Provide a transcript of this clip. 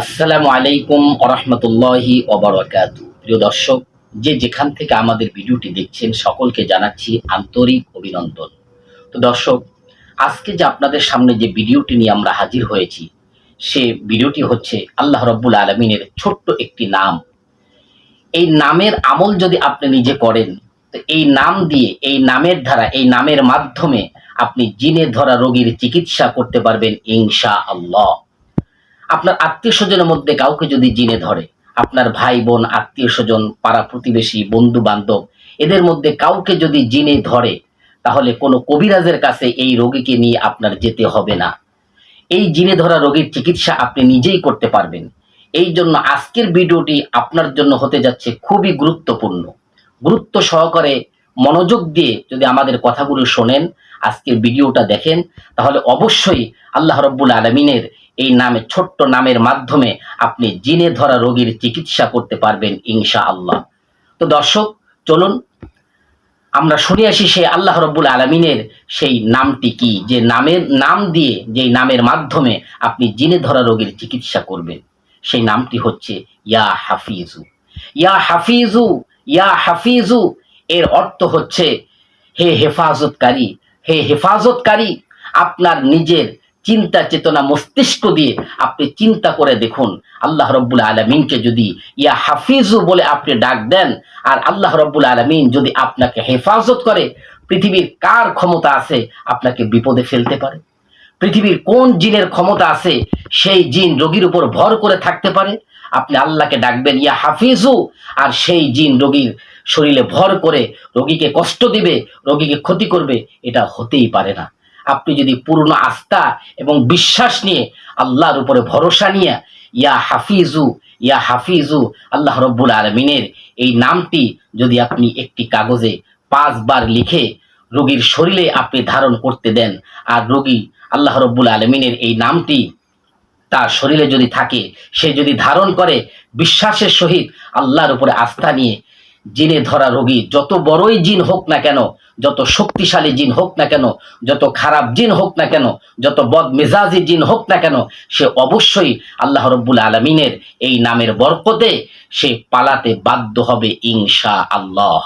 আসসালামু আলাইকুম আরহামতুল্লাহি ওবরাকাত। প্রিয় দর্শক, যে যেখান থেকে আমাদের ভিডিওটি দেখছেন, সকলকে জানাচ্ছি আন্তরিক অভিনন্দন। তো দর্শক, আজকে যে আপনাদের সামনে যে ভিডিওটি নিয়ে আমরা হাজির হয়েছি, সে ভিডিওটি হচ্ছে আল্লাহ রব্বুল আলমিনের ছোট্ট একটি নাম। এই নামের আমল যদি আপনি নিজে করেন, তো এই নাম দিয়ে, এই নামের দ্বারা, এই নামের মাধ্যমে আপনি জিনে ধরা রোগীর চিকিৎসা করতে পারবেন ইনশা আল্লাহ আপনার আত্মীয় স্বজনের মধ্যে কাউকে যদি জিনে ধরে, আপনার ভাই, বোন, আত্মীয় স্বজন, পাড়া প্রতিবেশী বন্ধু বান্ধব এদের মধ্যে কাউকে যদি জিনে ধরে, তাহলে কোনো কবিরাজের কাছে এই রোগীকে নিয়ে আপনার যেতে হবে না। এই জিনে ধরা রোগীর চিকিৎসা আপনি নিজেই করতে পারবেন। এই জন্য আজকের ভিডিওটি আপনার জন্য হতে যাচ্ছে খুবই গুরুত্বপূর্ণ। গুরুত্ব সহকারে মনোযোগ দিয়ে যদি আমাদের কথাগুলো শোনেন, আজকের ভিডিওটা দেখেন, তাহলে অবশ্যই আল্লাহ রব্বুল আলমিনের এই নামে, ছোট্ট নামের মাধ্যমে আপনি জিনে ধরা রোগীর চিকিৎসা করতে পারবেন ইনশা আল্লাহ তো দর্শক, চলুন, আমরা শুনে আসি সেই আল্লাহ রব্বুল আলমিনের সেই নামটি কি, যে নামের নাম দিয়ে, যেই নামের মাধ্যমে আপনি জিনে ধরা রোগীর চিকিৎসা করবেন। সেই নামটি হচ্ছে ইয়া হাফিজু। ইয়া হাফিজু ইয়া হাফিজু, এর অর্থ হচ্ছে, হে হেফাজতকারী হে হেফাজতকারী, আপনার নিজের চিন্তা চেতনা মস্তিষ্ক দিয়ে আপনি চিন্তা করে দেখুন। আল্লাহ রব্বুল আলমিনকে যদি ইয়া হাফিজু বলে আপনি ডাক দেন, আর আল্লাহ রব্বুল আলমিন যদি আপনাকে হেফাজত করে, পৃথিবীর কার ক্ষমতা আছে আপনাকে বিপদে ফেলতে পারে? পৃথিবীর কোন জিনের ক্ষমতা আছে সেই জিন রোগীর উপর ভর করে থাকতে পারে? আপনি আল্লাহকে ডাকবেন, ইয়া হাফিজু, আর সেই জিন রোগীর শরীরে ভর করে রোগীকে কষ্ট দিবে, রোগীকে ক্ষতি করবে, এটা হতেই পারে না। আপনি যদি পূর্ণ আস্থা এবং বিশ্বাস নিয়ে আল্লাহর উপরে ভরসা নিয়ে ইয়া হাফিজু ইয়া হাফিজু, আল্লাহ রব্বুল আলমিনের এই নামটি যদি আপনি একটি কাগজে পাঁচবার লিখে রোগীর শরীরে আপনি ধারণ করতে দেন, আর রোগী আল্লাহ রব্বুল আলমিনের এই নামটি তার শরীরে যদি থাকে, সে যদি ধারণ করে, বিশ্বাসের সহিত আল্লাহর উপরে আস্থা নিয়ে জিনে ধরা রোগী। যত বড়ই জিন হোক না কেন, যত শক্তিশালী জিন হোক না কেন, যত খারাপ জিন হোক না কেন, যত বদ মেজাজি জিন হোক না কেন, সে অবশ্যই আল্লাহ রব্বুল আলমিনের এই নামের বরকতে সে পালাতে বাধ্য হবে ইনশা আল্লাহ